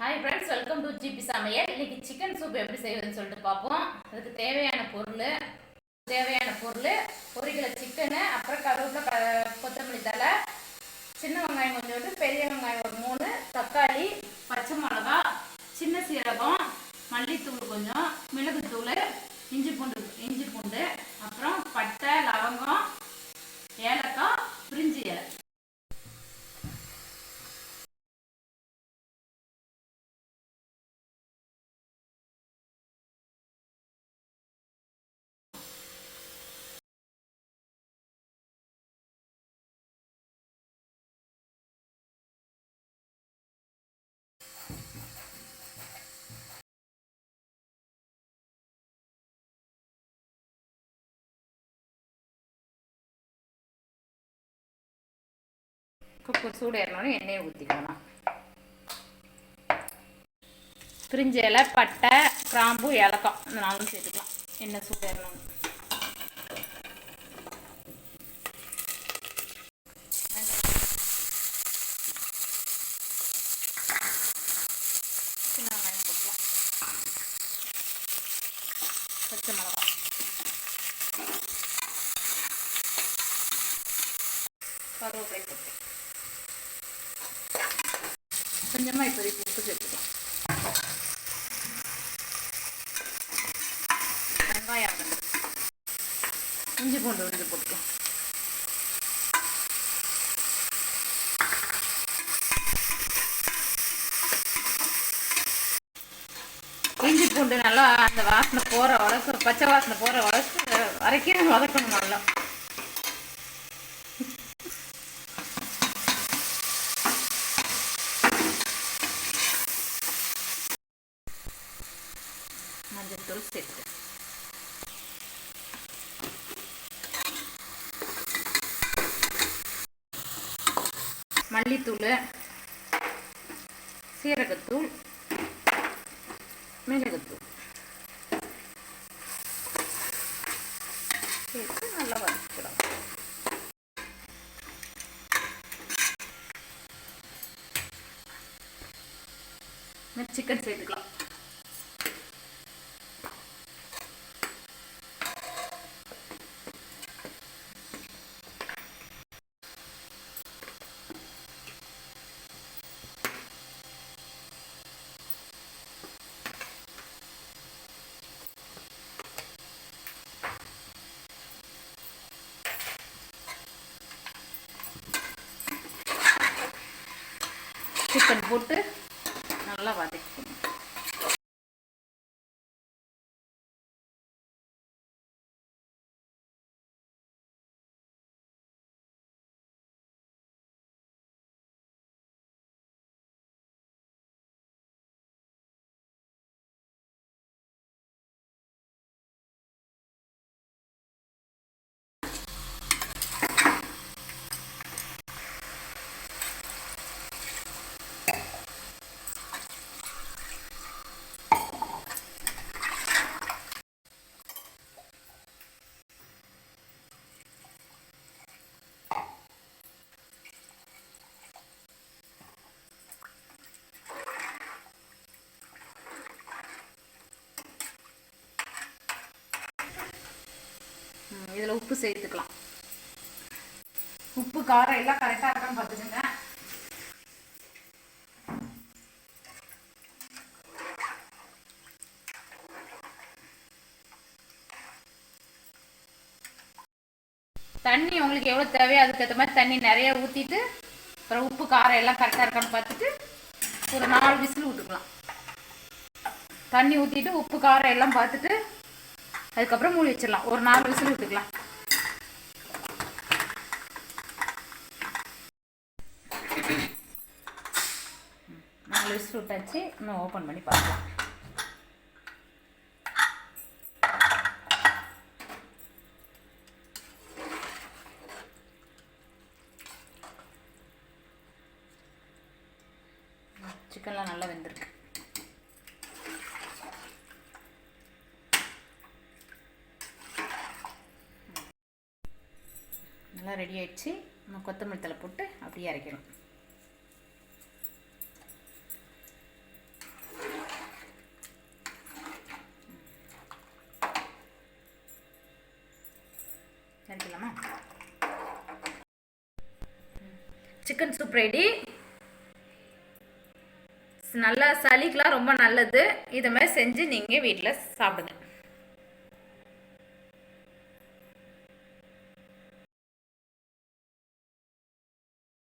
Hi friends welcome to GP சமையல். இன்னைக்கு chicken soup எப்படி செய்வதுன்னு சொல்லிட்டு பார்ப்போம். அதுக்கு தேவையான பொருள் தேவையான பொருள் ஒரு கிலோ சிக்கனு அப்புறம் கருவேப்பில க கொத்தமல்லி தழை சின்ன வெங்காயம் கொஞ்சோண்டு பெரிய வெங்காயம் ஒரு மூணு தக்காளி பச்சை மிளகா சின்ன சீரகம் மல்லித்தூள் கொஞ்சம் மிளகுத்தூள் இஞ்சி பூண்டு குக்கர் சூடு ஏறணும்னு எண்ணெயை ஊற்றிக்கலாம் பிரிஞ்ச இலை பட்டை கிராம்பு ஏலக்காய் இந்த நாலும் சேர்த்துக்கலாம். எண்ணெய் சூடு ஏறணும்னு பச்சை மிளகாய் கருவேப்பிலை போட்டு. கொஞ்சமாக இப்போதைக்கு உப்பு சேர்த்துக்கலாம் வெங்காயம் ஆகணும் இஞ்சி பூண்டு விழுந்து போட்டுக்கலாம் இஞ்சி பூண்டு நல்லா அந்த வாசனை போகிற அளவுக்கு பச்சை வாசனை போகிற அளவுக்கு வரைக்கும் வதக்கணும் நல்லா. மஞ்சள் சேர்த்து. மல்லித்தூள் சீரகத்தூள் மிளகுத்தூள். சேர்த்து நல்லா வதக்கிடலாம். சிக்கன் சேர்த்துக்கலாம். சிக்கன் போட்டு நல்லா வதக்கிக்கணும். உப்பு சேர்த்துக்கலாம். உப்பு காரம் எல்லாம் கரெக்டாக இருக்கான்னு பார்த்துக்கோங்க. தண்ணி உங்களுக்கு எவ்வளோ தேவையோ அதுக்கேற்ற மாதிரி தண்ணி நிறைய ஊற்றிட்டு அப்புறம் உப்பு காரம் எல்லாம் கரெக்டாக இருக்கான்னு பார்த்துட்டு ஒரு நாலு விசில் விட்டுக்கலாம். தண்ணி ஊற்றிட்டு உப்பு காரம் எல்லாம் பார்த்துட்டு அதுக்கப்புறம் மூடி வச்சிடலாம். ஒரு நாலு விசில் விட்டுக்கலாம். லிஸ்ட் விசில் விட்டாச்சு இன்னும் ஓப்பன் பண்ணி பார்க்கலாம். சிக்கன்லாம் நல்லா வெந்திருக்கு. நல்லா ரெடி ஆயிடுச்சு. நம்ம கொத்தமல்லி தலை போட்டு அப்படியே அரைக்கணும். எடுத்துலாமா சிக்கன் சூப் ரெடி நல்லா சளிக்கெலாம் ரொம்ப நல்லது. இதை மாதிரி செஞ்சு நீங்கள் வீட்டில் சாப்பிடுங்க.